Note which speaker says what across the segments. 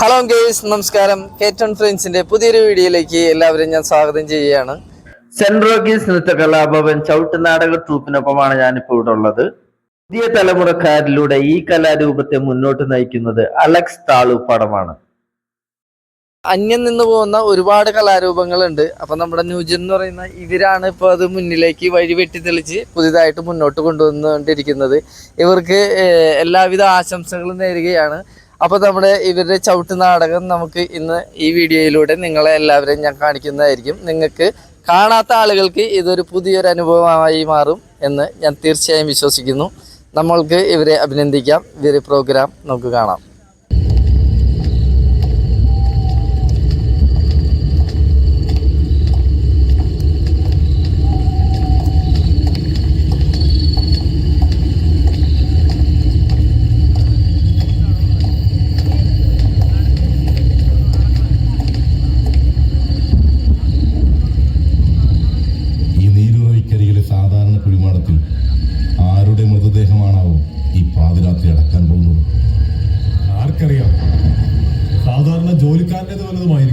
Speaker 1: Hello guys നമസ്കാരം. കേറ്റൺ ഫ്രണ്ട്സിന്റെ പുതിയൊരു വീഡിയോയിലേക്ക് എല്ലാവരെയും ഞാൻ സ്വാഗതം ചെയ്യുകയാണ്.
Speaker 2: സെൻട്രോ ഗീസ് നൃത്ത കലാഭവൻ ചവിട്ട് നാടക ട്രൂപ്പിനൊപ്പമാണ് ഞാനിപ്പോൾ ഇവിടെ ഉള്ളത്. പുതിയ തലമുറക്കാരിലൂടെ ഈ കലാരൂപത്തെ മുന്നോട്ട് നയിക്കുന്നത് അലക്സ് താളൂപ്പടമാണ്
Speaker 1: അന്യം നിന്ന് പോകുന്ന ഒരുപാട് കലാരൂപങ്ങളുണ്ട്. അപ്പൊ നമ്മുടെ ന്യൂജൻ എന്ന് പറയുന്ന ഇവരാണ് ഇപ്പൊ അത് മുന്നിലേക്ക് വഴി വെട്ടി തെളിച്ച് പുതിയതായിട്ട് മുന്നോട്ട് കൊണ്ടുവന്നുകൊണ്ടിരിക്കുന്നത്. ഇവർക്ക് എല്ലാവിധ ആശംസകളും നേരുകയാണ്. അപ്പൊ നമ്മുടെ ഇവരുടെ ചവിട്ട് നാടകം നമുക്ക് ഇന്ന് ഈ വീഡിയോയിലൂടെ നിങ്ങളെ എല്ലാവരെയും ഞാൻ കാണിക്കുന്നതായിരിക്കും. നിങ്ങൾക്ക് കാണാത്ത ആളുകൾക്ക് ഇതൊരു പുതിയൊരു അനുഭവമായി മാറും എന്ന് ഞാൻ തീർച്ചയായും വിശ്വസിക്കുന്നു. നമ്മൾക്ക് ഇവരെ അഭിനന്ദിക്കാം. ഇവരെ പ്രോഗ്രാം നമുക്ക് കാണാം.
Speaker 3: സാധാരണ ജോലിക്കാരന്റെത്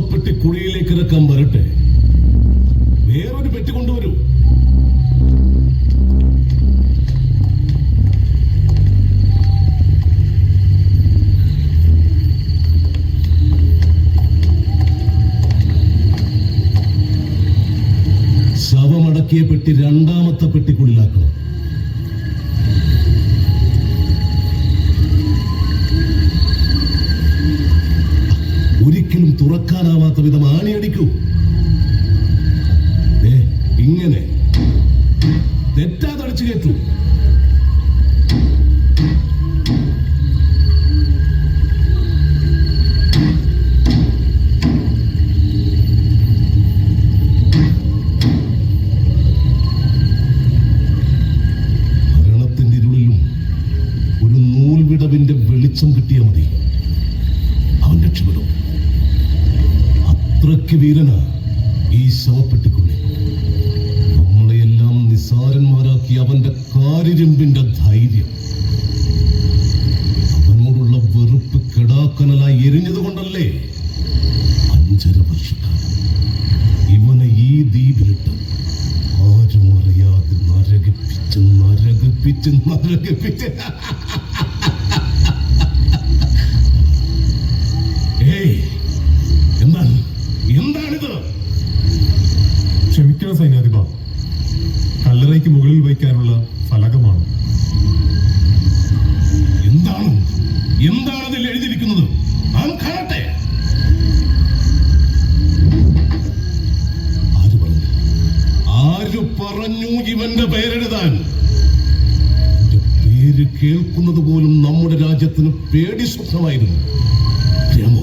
Speaker 3: ശവപ്പെട്ടി കുഴിയിലേക്ക് ഇറക്കാൻ വരട്ടെ. വേറൊരു പെട്ടി കൊണ്ടുവരൂ. tudo കെടാക്കനലായി എരിഞ്ഞത് കൊണ്ടല്ലേ? അഞ്ചര വർഷക്കാലം ഇവനെ ഈ ദ്വീപിലിട്ട് ആരും അറിയാതെ നരകിപ്പിച്ച് നരകിപ്പിച്ച് നരകിപ്പിച്ച്. പറഞ്ഞു ഇവന്റെ പേരെഴുതാൻ. പേര് കേൾക്കുന്നത് പോലും നമ്മുടെ രാജ്യത്തിന് പേടി സ്വപ്നമായിരുന്നു. അറിയാമോ?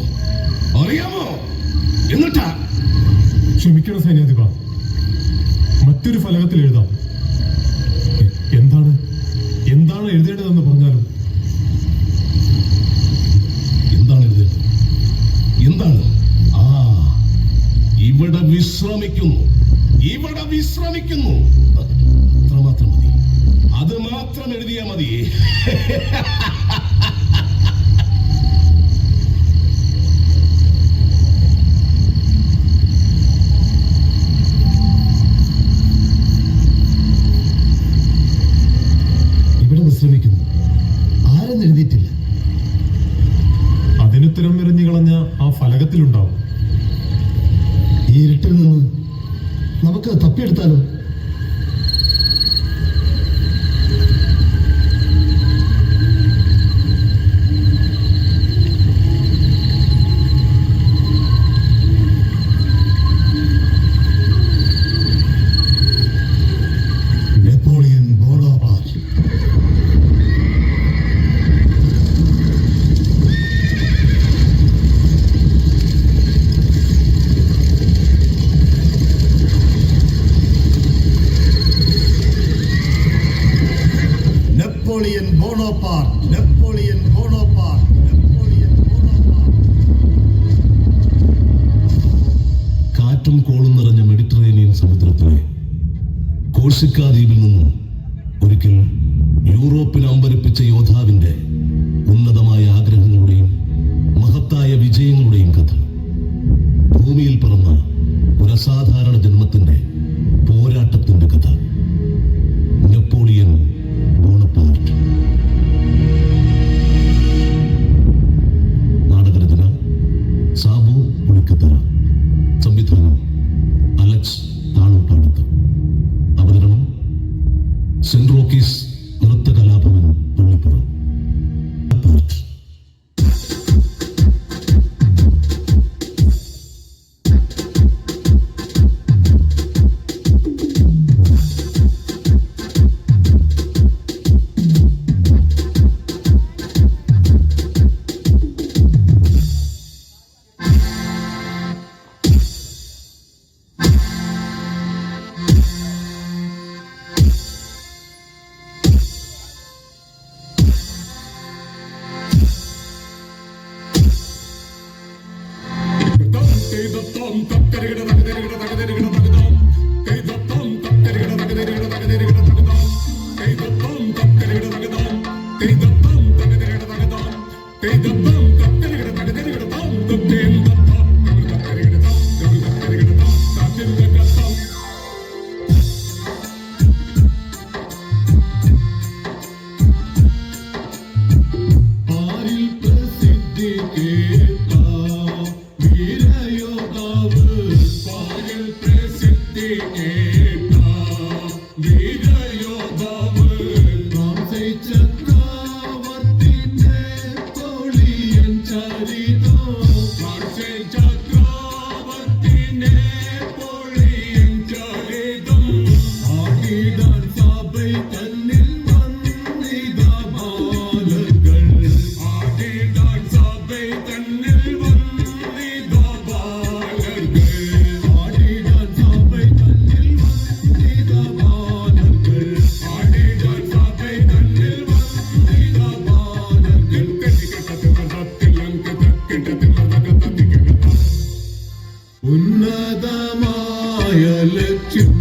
Speaker 3: അറിയാമോ? എന്ന് എന്നിട്ടാ?
Speaker 4: ക്ഷമിക്കണം സൈന്യാധിപ. മറ്റൊരു ഫലകത്തിൽ എഴുതാം. എന്താണ്? എന്താണ് എഴുതേണ്ടതെന്ന് പറഞ്ഞാലും.
Speaker 3: എന്താണ് എഴുതേണ്ടത്? എന്താണ്? ആ ഇവിടെ വിശ്രമിക്കുന്നു. ഇവിടെ വിശ്രമിക്കുന്നു. മതി. അത് മാത്രം എഴുതിയാ മതി. യൂറോപ്പിൽ അമ്പരപ്പിച്ച യോദ്ധാവിന്റെ ഉന്നതമായ ആഗ്രഹങ്ങളുടെയും മഹത്തായ വിജയങ്ങളുടെയും കഥ. ഭൂമിയിൽ പിറന്ന ഒരു അസാധാരണ ജന്മത്തിന്റെ
Speaker 5: Hare ഉന്നതമായ ലക്ഷ്യം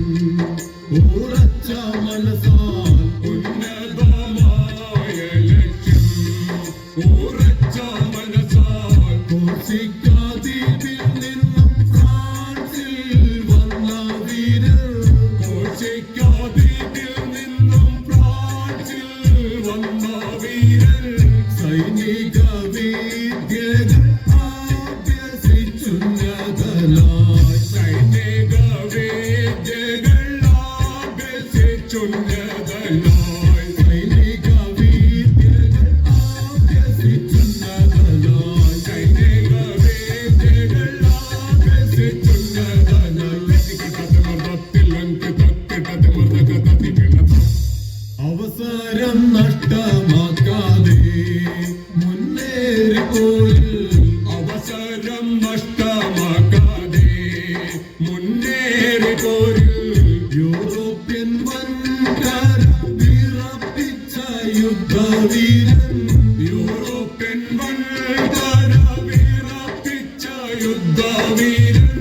Speaker 5: الضمير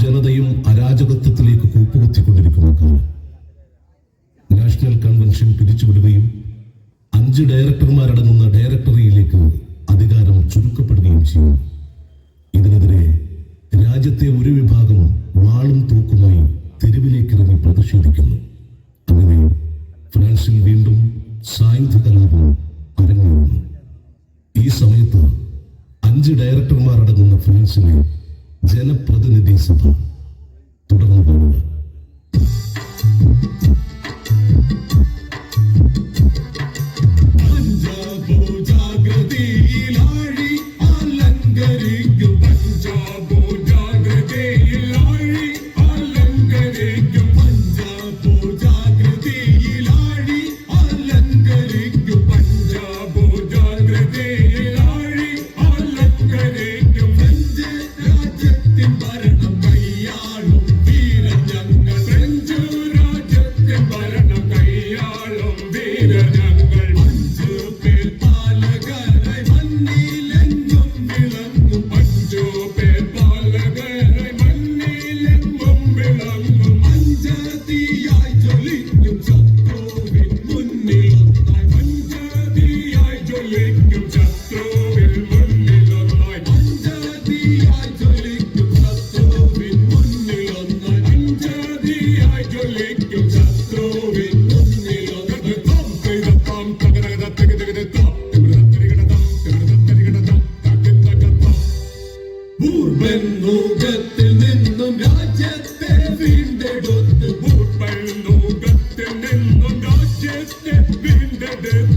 Speaker 5: ജനതയും അരാജകത്വത്തിലേക്ക് കൂപ്പുകുത്തിക്കൊണ്ടിരിക്കുന്ന. കാലം നാഷണൽ കൺവെൻഷൻ പിരിച്ചുവിടുകയും അഞ്ച് ഡയറക്ടർമാരടങ്ങുന്ന ഡയറക്ടറിയിലേക്ക് അധികാരം ചുരുക്കപ്പെടുകയും ചെയ്യുന്നു. ഇതിനെതിരെ രാജ്യത്തെ ഒരു വിഭാഗം വാളും തൂക്കുമായി തെരുവിലേക്ക് ഇറങ്ങി പ്രതിഷേധിക്കുന്നു. അങ്ങനെ ഫ്രാൻസിൽ വീണ്ടും സായുധ കലാപം അരങ്ങേറുന്നു. ഈ സമയത്ത് അഞ്ച് ഡയറക്ടർമാരടങ്ങുന്ന ഫ്രാൻസിനെ ജനപ്രതിനിധി സഭ തുടർന്നു
Speaker 4: പോകുക
Speaker 5: dead, being dead, dead.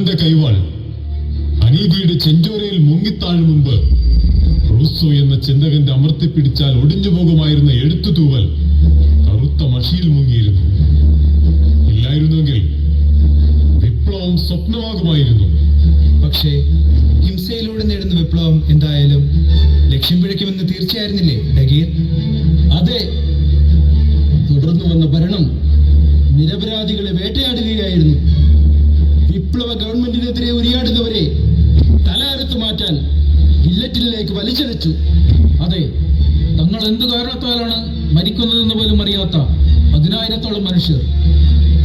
Speaker 4: ഭടന്റെ കൈവാൾ. അനീതിയുടെ ചെഞ്ചോരയിൽ മുങ്ങിത്താഴും മുമ്പ് റൂസോ എന്ന ചിന്തകന്റെ അമർത്തിപ്പിടിച്ചാൽ ഒടിഞ്ഞു പോകുമായിരുന്ന എഴുത്തു തൂവൽ കറുത്ത മഷിയിൽ മുങ്ങിയിരുന്നു. ഇല്ലായിരുന്നെങ്കിൽ വിപ്ലവം സ്വപ്നമാകുമായിരുന്നു.
Speaker 6: പക്ഷേ ഹിംസയിലൂടെ നേടുന്ന വിപ്ലവം എന്തായാലും ലക്ഷ്യം പിഴയ്ക്കുമെന്ന് തീർച്ചയായിരുന്നില്ലേ ഡഗീർ?
Speaker 7: അതെ. തുടർന്നു വന്ന ഭരണം നിരപരാധികളെ വേട്ടയാടുകയായിരുന്നു. ഗവൺമെന്റിനെതിരെ ഉരിയാടുന്നവരെ തലയെടുത്തു മാറ്റാൻ ഗില്ലറ്റിലേക്ക് വലിച്ചെടുത്തു
Speaker 8: അതെ തങ്ങൾ എന്ത് കാരണത്താലാണ് മരിക്കുന്നതെന്ന് പോലും അറിയാത്ത പതിനായിരത്തോളം മനുഷ്യർ.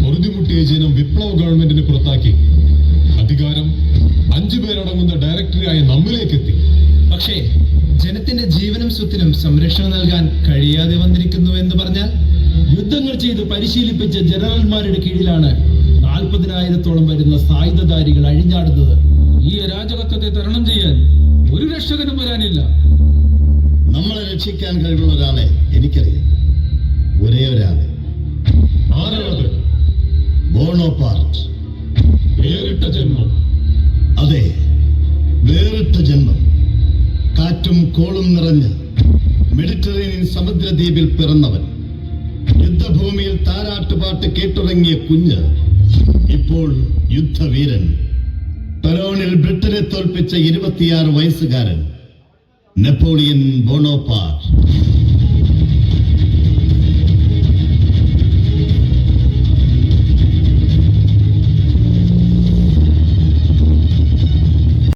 Speaker 4: പൊറുതിമുട്ടിയ ജനം വിപ്ലവ ഗവൺമെന്റിനെ പുറത്താക്കി. അധികാരം അഞ്ചു പേരടങ്ങുന്ന ഡയറക്ടറിയായ നമ്മിലേക്ക് എത്തി
Speaker 6: പക്ഷേ ജനത്തിന്റെ ജീവനും സ്വത്തിനും സംരക്ഷണം നൽകാൻ കഴിയാതെ വന്നിരിക്കുന്നു എന്ന് പറഞ്ഞാൽ
Speaker 7: യുദ്ധങ്ങൾ ചെയ്ത് പരിശീലിപ്പിച്ച ജനറൽമാരുടെ കീഴിലാണ് നാൽപ്പതിനായിരത്തോളം വരുന്ന സായുധധാരികൾ അഴിഞ്ഞാടുന്നത്
Speaker 8: ഈ അരാജകത്വത്തെ തരണം ചെയ്യാൻ ഒരു രക്ഷകനും വരാനില്ല.
Speaker 9: നമ്മളെ രക്ഷിക്കാൻ കഴിവുള്ള ഒരാളെ എനിക്കറിയാം. ഒരേ ഒരാളെ.
Speaker 4: ആരാണത്?
Speaker 9: ബോണോപാർട്ട്.
Speaker 4: വേറിട്ട ജന്മം.
Speaker 9: അതെ വേറിട്ട ജന്മം. കാറ്റും കോളും നിറഞ്ഞ് മെഡിറ്ററേനിയൻ സമുദ്രദ്വീപിൽ പിറന്നവൻ. യുദ്ധഭൂമിയിൽ താരാട്ടുപാട്ട് കേട്ടുറങ്ങിയ കുഞ്ഞ് ഇപ്പോൾ യുദ്ധവീരൻ പെറോണിൽ ബ്രിട്ടനെ തോൽപ്പിച്ച ഇരുപത്തിയാറ് വയസ്സുകാരൻ നെപ്പോളിയൻ ബോണോപാർട്ട്